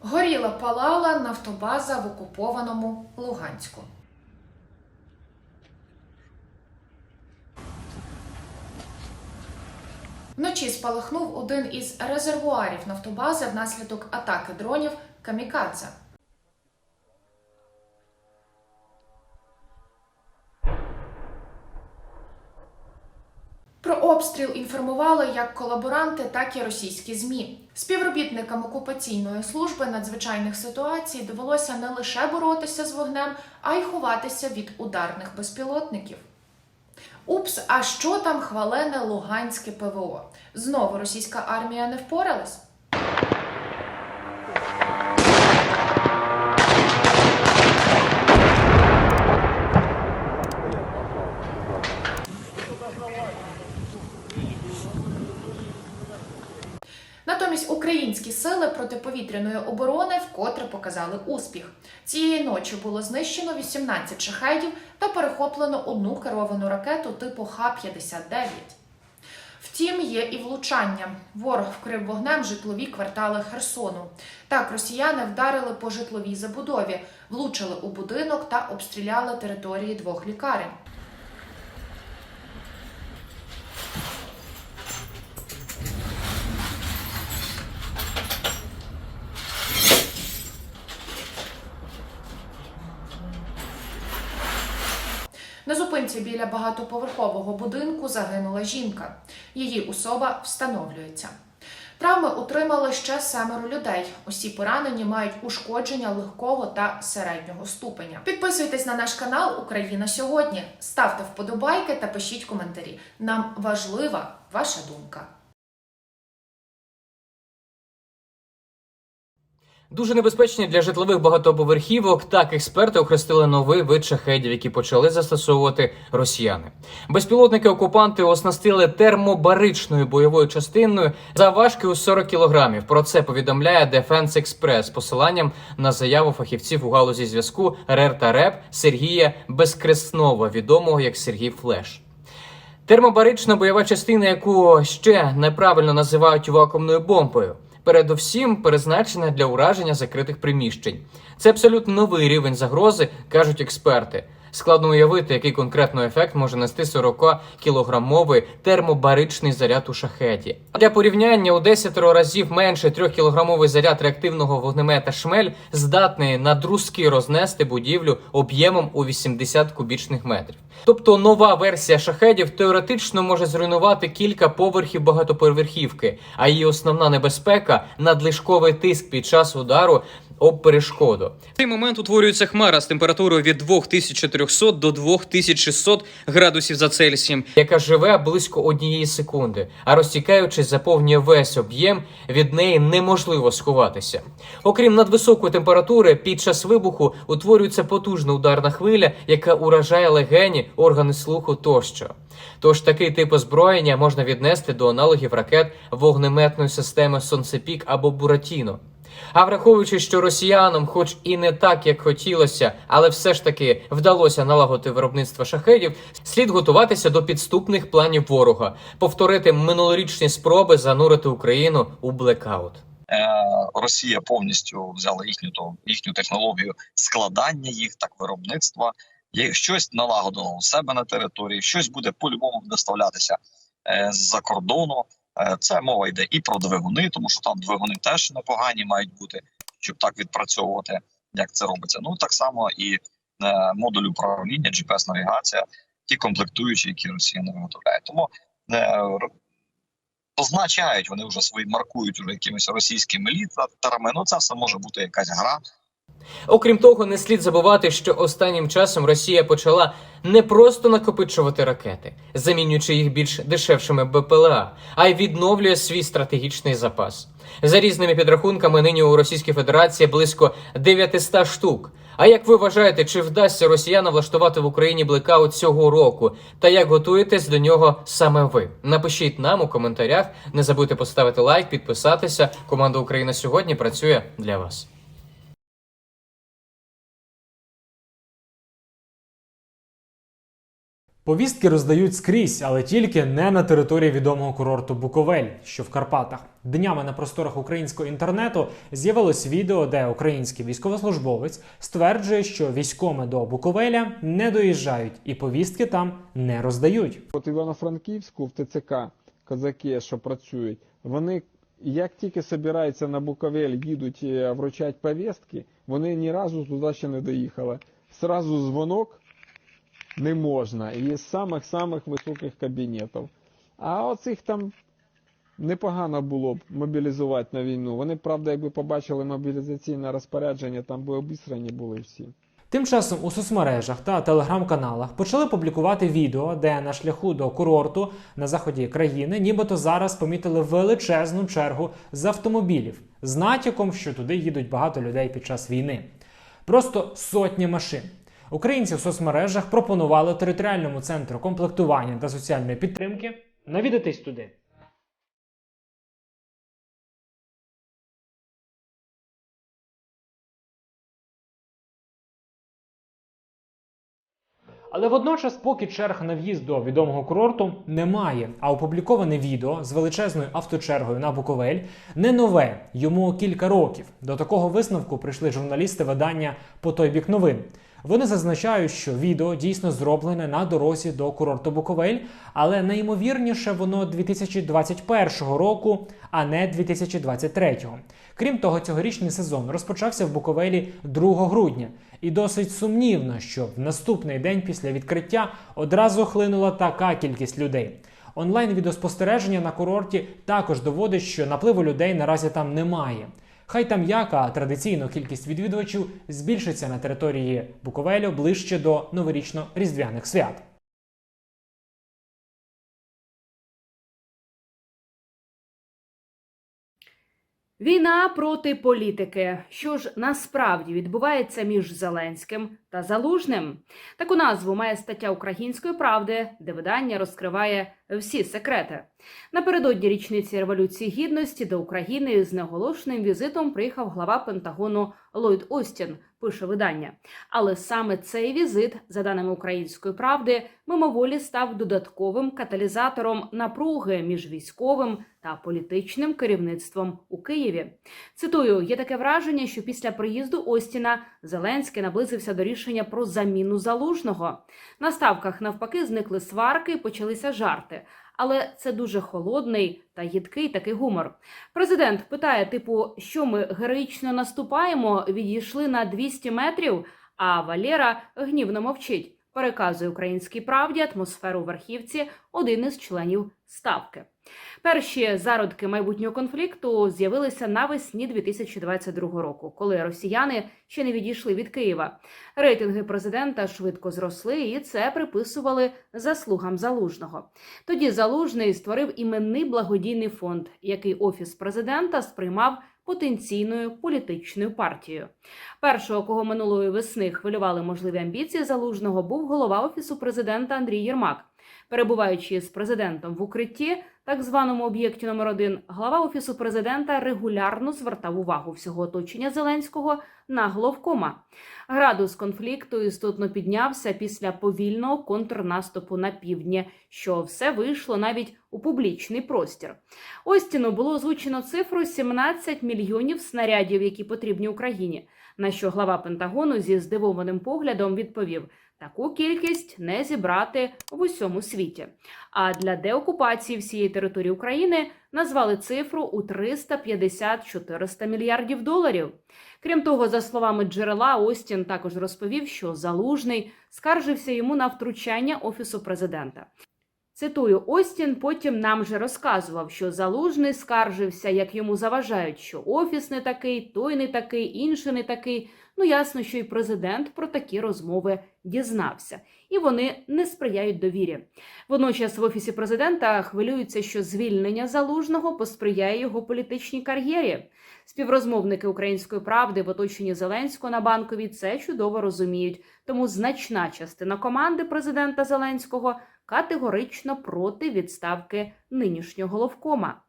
Горіла палала нафтобаза в окупованому Луганську. Вночі спалахнув один із резервуарів нафтобази внаслідок атаки дронів Камікадзе. Обстріл інформували як колаборанти, так і російські змі. Співробітникам окупаційної служби надзвичайних ситуацій довелося не лише боротися з вогнем, а й ховатися від ударних безпілотників. Упс, а що там хвалене Луганське ПВО? Знову російська армія не впоралась? Натомість українські сили протиповітряної оборони вкотре показали успіх. Цієї ночі було знищено 18 шахедів та перехоплено одну керовану ракету типу Х-59. Втім, є і влучання. Ворог вкрив вогнем житлові квартали Херсону. Так, росіяни вдарили по житловій забудові, влучили у будинок та обстріляли території двох лікарень. Багатоповерхового будинку загинула жінка. Її особа встановлюється. Травми отримали ще семеро людей. Усі поранені мають ушкодження легкого та середнього ступеня. Підписуйтесь на наш канал Україна сьогодні. Ставте вподобайки та пишіть коментарі. Нам важлива ваша думка. Дуже небезпечні для житлових багатоповерхівок. Так експерти охрестили новий вид шахедів, які почали застосовувати росіяни. Безпілотники окупанти оснастили термобаричною бойовою частиною завважки у 40 кілограмів. Про це повідомляє Defense Express з посиланням на заяву фахівців у галузі зв'язку РЕР та РЕП Сергія Безкреснова, відомого як Сергій Флеш. Термобарична бойова частина, яку ще неправильно називають вакуумною бомбою, передусім призначена для ураження закритих приміщень. Це абсолютно новий рівень загрози, кажуть експерти. Складно уявити, який конкретно ефект може нести 40-кілограмовий термобаричний заряд у шахеті. Для порівняння у 10 разів менше 3-кілограмовий заряд реактивного вогнемета шмель здатний на друзки рознести будівлю об'ємом у 80 кубічних метрів. Тобто нова версія шахедів теоретично може зруйнувати кілька поверхів багатоповерхівки, а її основна небезпека надлишковий тиск під час удару об перешкоду. В цей момент утворюється хмара з температурою від 2400 до 2600 градусів за Цельсієм, яка живе близько однієї секунди, а розтікаючись, заповнює весь об'єм, від неї неможливо сховатися. Окрім надвисокої температури, під час вибуху утворюється потужна ударна хвиля, яка уражає легені, органи слуху тощо. Тож такий тип озброєння можна віднести до аналогів ракет вогнеметної системи Сонцепік або Буратіно. А враховуючи, що росіянам, хоч і не так, як хотілося, але все ж таки вдалося налагодити виробництво шахедів, слід готуватися до підступних планів ворога, повторити минулорічні спроби занурити Україну у блекаут. Е, Росія повністю взяла їхню то їхню технологію складання їх, так виробництва. Щось налагодило у себе на території, щось буде по-любому доставлятися е, з-за кордону. Е, Це мова йде і про двигуни, тому що там двигуни теж непогані мають бути, щоб так відпрацьовувати, як це робиться. Ну так само і е, модуль управління, GPS-навігація, ті комплектуючі, які росіяни виготовляють. Тому е, р- позначають вони вже свої маркують уже якимись російськими літерами. Ну це все може бути якась гра. Окрім того, не слід забувати, що останнім часом Росія почала не просто накопичувати ракети, замінюючи їх більш дешевшими БПЛА, а й відновлює свій стратегічний запас. За різними підрахунками, нині у Російській Федерації близько 900 штук. А як ви вважаєте, чи вдасться росіянам влаштувати в Україні блекаут цього року? Та як готуєтесь до нього саме ви? Напишіть нам у коментарях. Не забудьте поставити лайк, підписатися. Команда Україна сьогодні працює для вас. Повістки роздають скрізь, але тільки не на території відомого курорту Буковель, що в Карпатах. Днями на просторах українського інтернету з'явилось відео, де український військовослужбовець стверджує, що військоми до Буковеля не доїжджають і повістки там не роздають. От Івано-Франківську в ТЦК козаки, що працюють, вони як тільки собираються на Буковель, їдуть е, вручати повістки, вони ні разу туди ще не доїхали. Сразу дзвонок не можна. І з самих-самих високих кабінетів. А оцих там непогано було б мобілізувати на війну. Вони, правда, якби побачили мобілізаційне розпорядження, там би обісрані були всі. Тим часом у соцмережах та телеграм-каналах почали публікувати відео, де на шляху до курорту на заході країни нібито зараз помітили величезну чергу з автомобілів з натяком, що туди їдуть багато людей під час війни. Просто сотні машин. Українці в соцмережах пропонували територіальному центру комплектування та соціальної підтримки навідатись туди. Але водночас, поки черг на в'їзд до відомого курорту немає, а опубліковане відео з величезною авточергою на Буковель не нове, йому кілька років. До такого висновку прийшли журналісти видання по той бік новин. Вони зазначають, що відео дійсно зроблене на дорозі до курорту Буковель, але найімовірніше воно 2021 року, а не 2023. Крім того, цьогорічний сезон розпочався в Буковелі 2 грудня, і досить сумнівно, що в наступний день після відкриття одразу хлинула така кількість людей. Онлайн відеоспостереження на курорті також доводить, що напливу людей наразі там немає. Хай там яка традиційно кількість відвідувачів збільшиться на території Буковелю ближче до новорічно-різдвяних свят. Війна проти політики. Що ж насправді відбувається між Зеленським та Залужним? Таку назву має стаття Української правди, де видання розкриває всі секрети. Напередодні річниці революції гідності до України з неоголошеним візитом приїхав глава Пентагону Ллойд Остін. Пише видання. Але саме цей візит, за даними української правди, мимоволі став додатковим каталізатором напруги між військовим та політичним керівництвом у Києві. Цитую: є таке враження, що після приїзду Остіна Зеленський наблизився до рішення про заміну залужного. На ставках навпаки зникли сварки почалися жарти. Але це дуже холодний та їдкий такий гумор. Президент питає: типу, що ми героїчно наступаємо, відійшли на 200 метрів. А Валера гнівно мовчить. Переказує українській правді атмосферу верхівці один із членів ставки. Перші зародки майбутнього конфлікту з'явилися навесні 2022 року, коли росіяни ще не відійшли від Києва. Рейтинги президента швидко зросли, і це приписували заслугам залужного. Тоді залужний створив іменний благодійний фонд, який офіс президента сприймав потенційною політичною партією. Першого, кого минулої весни хвилювали можливі амбіції залужного, був голова офісу президента Андрій Єрмак. Перебуваючи з президентом в укритті, так званому об'єкті номер 1 глава офісу президента регулярно звертав увагу всього оточення Зеленського на головкома. Градус конфлікту істотно піднявся після повільного контрнаступу на півдні, що все вийшло навіть у публічний простір. Остіну було озвучено цифру 17 мільйонів снарядів, які потрібні Україні. На що глава Пентагону зі здивованим поглядом відповів: таку кількість не зібрати в усьому світі. А для деокупації всієї території України назвали цифру у 350-400 мільярдів доларів. Крім того, за словами джерела, Остін також розповів, що залужний скаржився йому на втручання офісу президента. Цитую, Остін потім нам же розказував, що залужний скаржився, як йому заважають, що офіс не такий, той не такий, інший не такий. Ну ясно, що і президент про такі розмови дізнався, і вони не сприяють довірі. Водночас в офісі президента хвилюються, що звільнення залужного посприяє його політичній кар'єрі. Співрозмовники української правди в оточенні Зеленського на банковій це чудово розуміють. Тому значна частина команди президента Зеленського категорично проти відставки нинішнього головкома.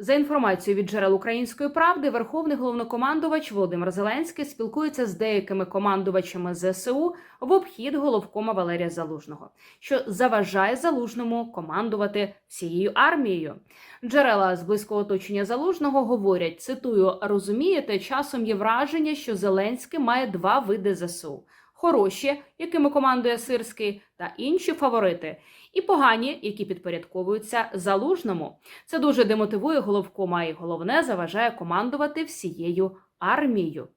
За інформацією від джерел української правди, верховний головнокомандувач Володимир Зеленський спілкується з деякими командувачами ЗСУ в обхід головкома Валерія Залужного, що заважає залужному командувати всією армією. Джерела з близького оточення залужного говорять: цитую: розумієте, часом є враження, що Зеленський має два види ЗСУ: хороші, якими командує Сирський, та інші фаворити, і погані, які підпорядковуються залужному. Це дуже демотивує головкома, і головне заважає командувати всією армією.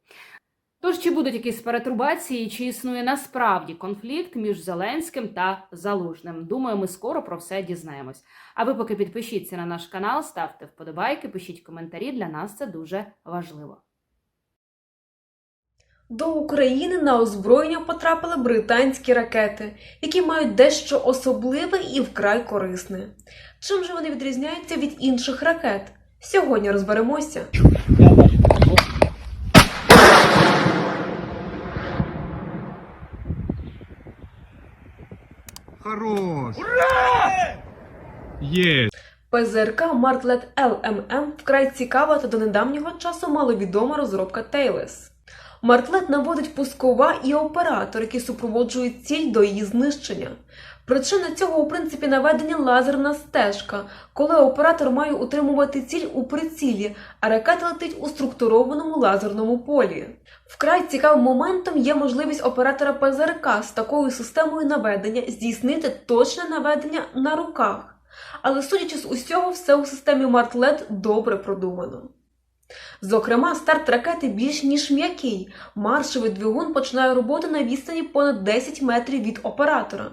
Тож чи будуть якісь перетрубації, чи існує насправді конфлікт між Зеленським та Залужним? Думаю, ми скоро про все дізнаємось. А ви поки підпишіться на наш канал, ставте вподобайки, пишіть коментарі. Для нас це дуже важливо. До України на озброєння потрапили британські ракети, які мають дещо особливе і вкрай корисне. Чим же вони відрізняються від інших ракет? Сьогодні розберемося. Хорош! Ура! Есть! ПЗРК Мартлет ЛММ вкрай цікава та до недавнього часу маловідома розробка Тейлес. Мартлет наводить пускова і оператор, які супроводжують ціль до її знищення. Причина цього у принципі наведення лазерна стежка, коли оператор має утримувати ціль у прицілі, а ракета летить у структурованому лазерному полі. Вкрай цікавим моментом є можливість оператора ПЗРК з такою системою наведення здійснити точне наведення на руках. Але судячи з усього, все у системі Мартлет добре продумано. Зокрема, старт ракети більш ніж м'який. Маршовий двигун починає роботу на відстані понад 10 метрів від оператора.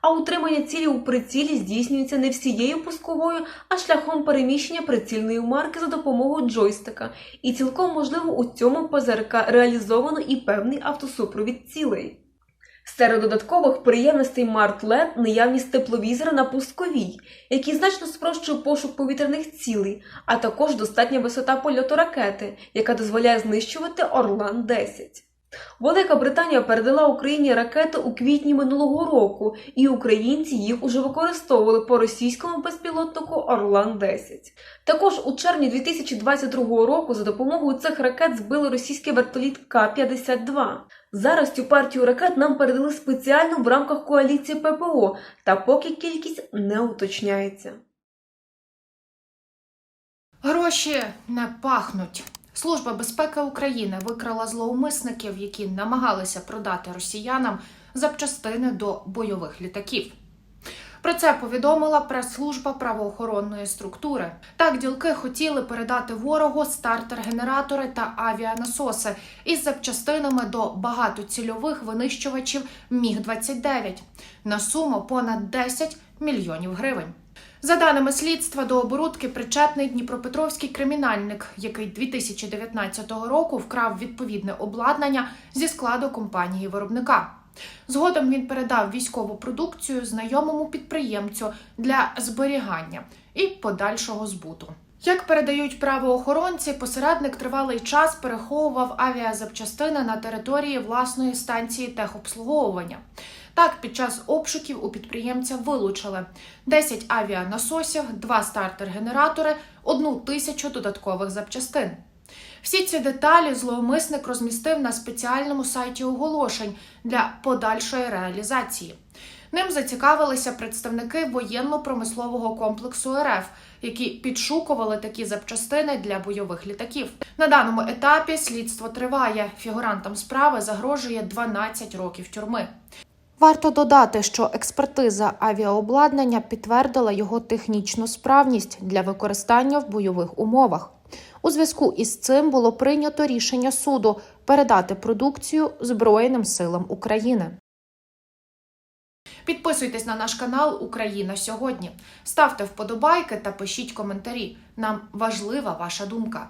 А утримання цілі у прицілі здійснюється не всією пусковою, а шляхом переміщення прицільної марки за допомогою джойстика. І цілком можливо у цьому ПЗРК реалізовано і певний автосупровід цілей. Серед додаткових приємностей Март-LED наявність тепловізора на пусковій, який значно спрощує пошук повітряних цілей, а також достатня висота польоту ракети, яка дозволяє знищувати Орлан-10. Велика Британія передала Україні ракети у квітні минулого року, і українці їх уже використовували по російському безпілотнику Орлан-10. Також у червні 2022 року за допомогою цих ракет збили російський вертоліт К-52. Зараз цю партію ракет нам передали спеціально в рамках коаліції ППО, та поки кількість не уточняється. Гроші не пахнуть. Служба безпеки України викрала злоумисників, які намагалися продати росіянам запчастини до бойових літаків. Про це повідомила прес-служба правоохоронної структури. Так, ділки хотіли передати ворогу стартер-генератори та авіанасоси із запчастинами до багатоцільових винищувачів Міг 29 на суму понад 10 мільйонів гривень. За даними слідства, до оборудки причетний Дніпропетровський кримінальник, який 2019 року вкрав відповідне обладнання зі складу компанії виробника. Згодом він передав військову продукцію знайомому підприємцю для зберігання і подальшого збуту. Як передають правоохоронці, посередник тривалий час переховував авіазапчастини на території власної станції техобслуговування. Так, під час обшуків у підприємця вилучили 10 авіанасосів, 2 стартер-генератори, 1 тисячу додаткових запчастин. Всі ці деталі зловмисник розмістив на спеціальному сайті оголошень для подальшої реалізації. Ним зацікавилися представники воєнно-промислового комплексу РФ, які підшукували такі запчастини для бойових літаків. На даному етапі слідство триває. Фігурантам справи загрожує 12 років тюрми. Варто додати, що експертиза авіаобладнання підтвердила його технічну справність для використання в бойових умовах. У зв'язку із цим було прийнято рішення суду передати продукцію Збройним силам України. Підписуйтесь на наш канал Україна сьогодні. Ставте вподобайки та пишіть коментарі. Нам важлива ваша думка.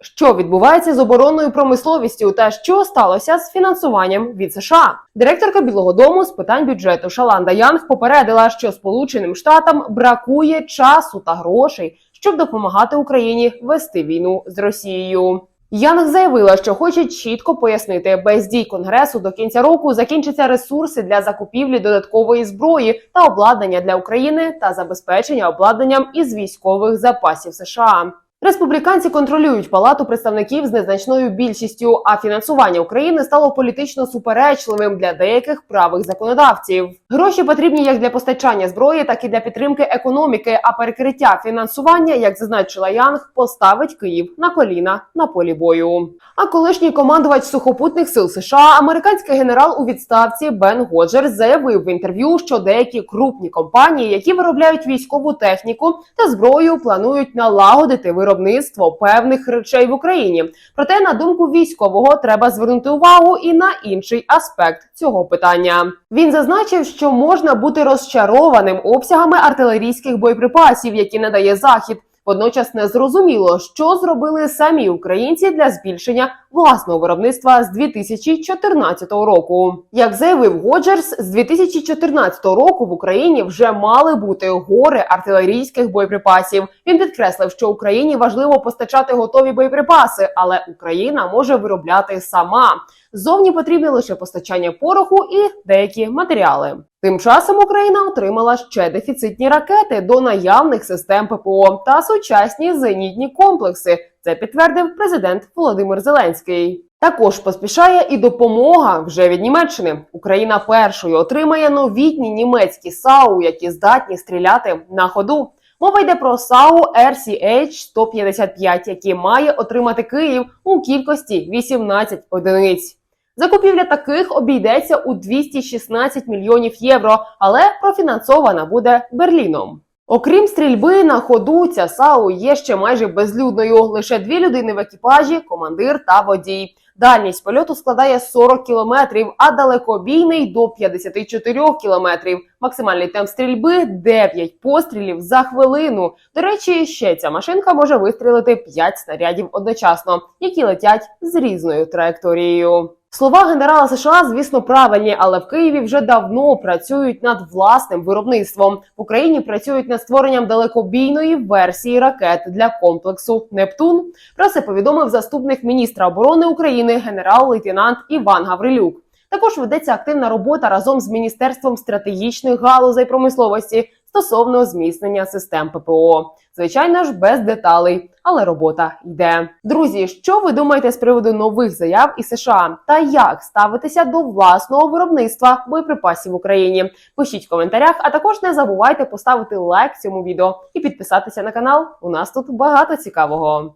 Що відбувається з оборонною промисловістю та що сталося з фінансуванням від США? Директорка Білого Дому з питань бюджету Шаланда Янг попередила, що Сполученим Штатам бракує часу та грошей, щоб допомагати Україні вести війну з Росією. Янг заявила, що хоче чітко пояснити, без дій конгресу до кінця року закінчаться ресурси для закупівлі додаткової зброї та обладнання для України та забезпечення обладнанням із військових запасів США. Республіканці контролюють палату представників з незначною більшістю, а фінансування України стало політично суперечливим для деяких правих законодавців. Гроші потрібні як для постачання зброї, так і для підтримки економіки. А перекриття фінансування, як зазначила Янг, поставить Київ на коліна на полі бою. А колишній командувач сухопутних сил США, американський генерал у відставці Бен Годжерс заявив в інтерв'ю, що деякі крупні компанії, які виробляють військову техніку та зброю, планують налагодити виробництво певних речей в Україні. Проте, на думку військового, треба звернути увагу і на інший аспект цього питання. Він зазначив, що можна бути розчарованим обсягами артилерійських боєприпасів, які надає захід. Водночас не зрозуміло, що зробили самі українці для збільшення власного виробництва з 2014 року. Як заявив Годжерс, з 2014 року в Україні вже мали бути гори артилерійських боєприпасів. Він підкреслив, що Україні важливо постачати готові боєприпаси, але Україна може виробляти сама. Зовні потрібне лише постачання пороху і деякі матеріали. Тим часом Україна отримала ще дефіцитні ракети до наявних систем ППО та сучасні зенітні комплекси. Це підтвердив президент Володимир Зеленський. Також поспішає і допомога вже від Німеччини. Україна першою отримає новітні німецькі САУ, які здатні стріляти на ходу. Мова йде про САУ RCH-155, які має отримати Київ у кількості 18 одиниць. Закупівля таких обійдеться у 216 мільйонів євро, але профінансована буде Берліном. Окрім стрільби на ходу, ця САУ є ще майже безлюдною. Лише дві людини в екіпажі, командир та водій. Дальність польоту складає 40 кілометрів, а далекобійний до 54 кілометрів. Максимальний темп стрільби 9 пострілів за хвилину. До речі, ще ця машинка може вистрілити 5 снарядів одночасно, які летять з різною траєкторією. Слова генерала США, звісно, правильні, але в Києві вже давно працюють над власним виробництвом. В Україні працюють над створенням далекобійної версії ракет для комплексу Нептун. Про це повідомив заступник міністра оборони України генерал-лейтенант Іван Гаврилюк. Також ведеться активна робота разом з міністерством стратегічних галузей промисловості стосовно зміцнення систем ППО. Звичайно ж, без деталей, але робота йде. Друзі, що ви думаєте з приводу нових заяв із США та як ставитися до власного виробництва боєприпасів в Україні? Пишіть в коментарях, а також не забувайте поставити лайк цьому відео і підписатися на канал. У нас тут багато цікавого.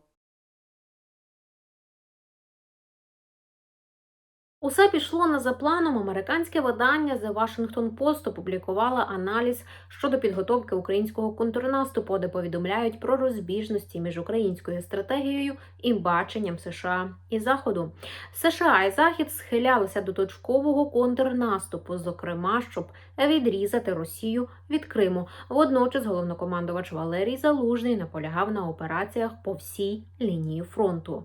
Усе пішло не за планом. Американське видання The Washington Post опублікувало аналіз щодо підготовки українського контрнаступу, де повідомляють про розбіжності між українською стратегією і баченням США і Заходу. США і Захід схилялися до точкового контрнаступу, зокрема, щоб відрізати Росію від Криму. Водночас головнокомандувач Валерій Залужний наполягав на операціях по всій лінії фронту.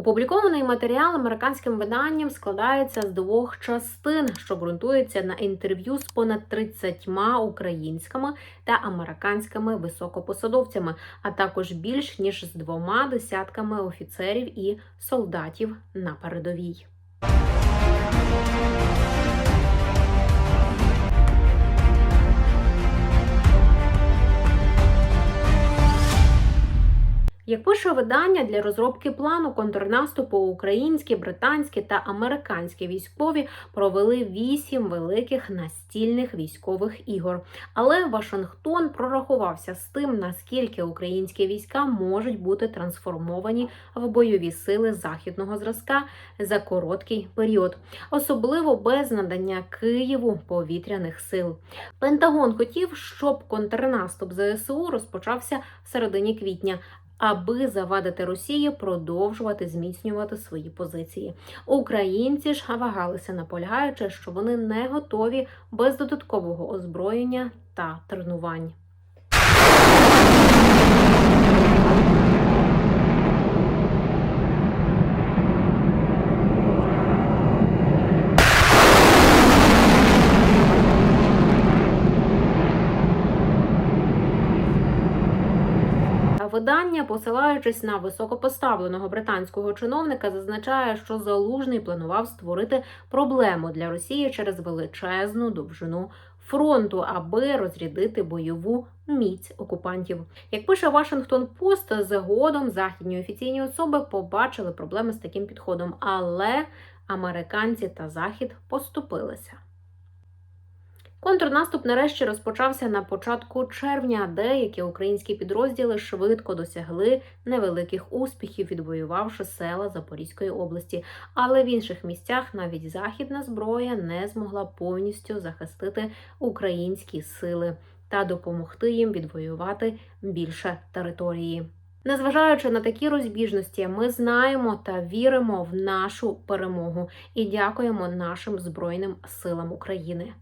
Опублікований матеріал американським виданням складається з двох частин, що ґрунтується на інтерв'ю з понад 30 українськими та американськими високопосадовцями, а також більш ніж з двома десятками офіцерів і солдатів на передовій. Як пише видання для розробки плану контрнаступу, українські, британські та американські військові провели вісім великих настільних військових ігор. Але Вашингтон прорахувався з тим, наскільки українські війська можуть бути трансформовані в бойові сили західного зразка за короткий період, особливо без надання Києву повітряних сил. Пентагон хотів, щоб контрнаступ ЗСУ розпочався в середині квітня аби завадити Росії продовжувати зміцнювати свої позиції. Українці ж вагалися, наполягаючи, що вони не готові без додаткового озброєння та тренувань. Видання, посилаючись на високопоставленого британського чиновника, зазначає, що залужний планував створити проблему для Росії через величезну довжину фронту, аби розрядити бойову міць окупантів. Як пише Вашингтон Пост, згодом західні офіційні особи побачили проблеми з таким підходом, але американці та захід поступилися. Контрнаступ нарешті розпочався на початку червня. Деякі українські підрозділи швидко досягли невеликих успіхів, відвоювавши села Запорізької області. Але в інших місцях навіть західна зброя не змогла повністю захистити українські сили та допомогти їм відвоювати більше території. Незважаючи на такі розбіжності, ми знаємо та віримо в нашу перемогу і дякуємо нашим збройним силам України.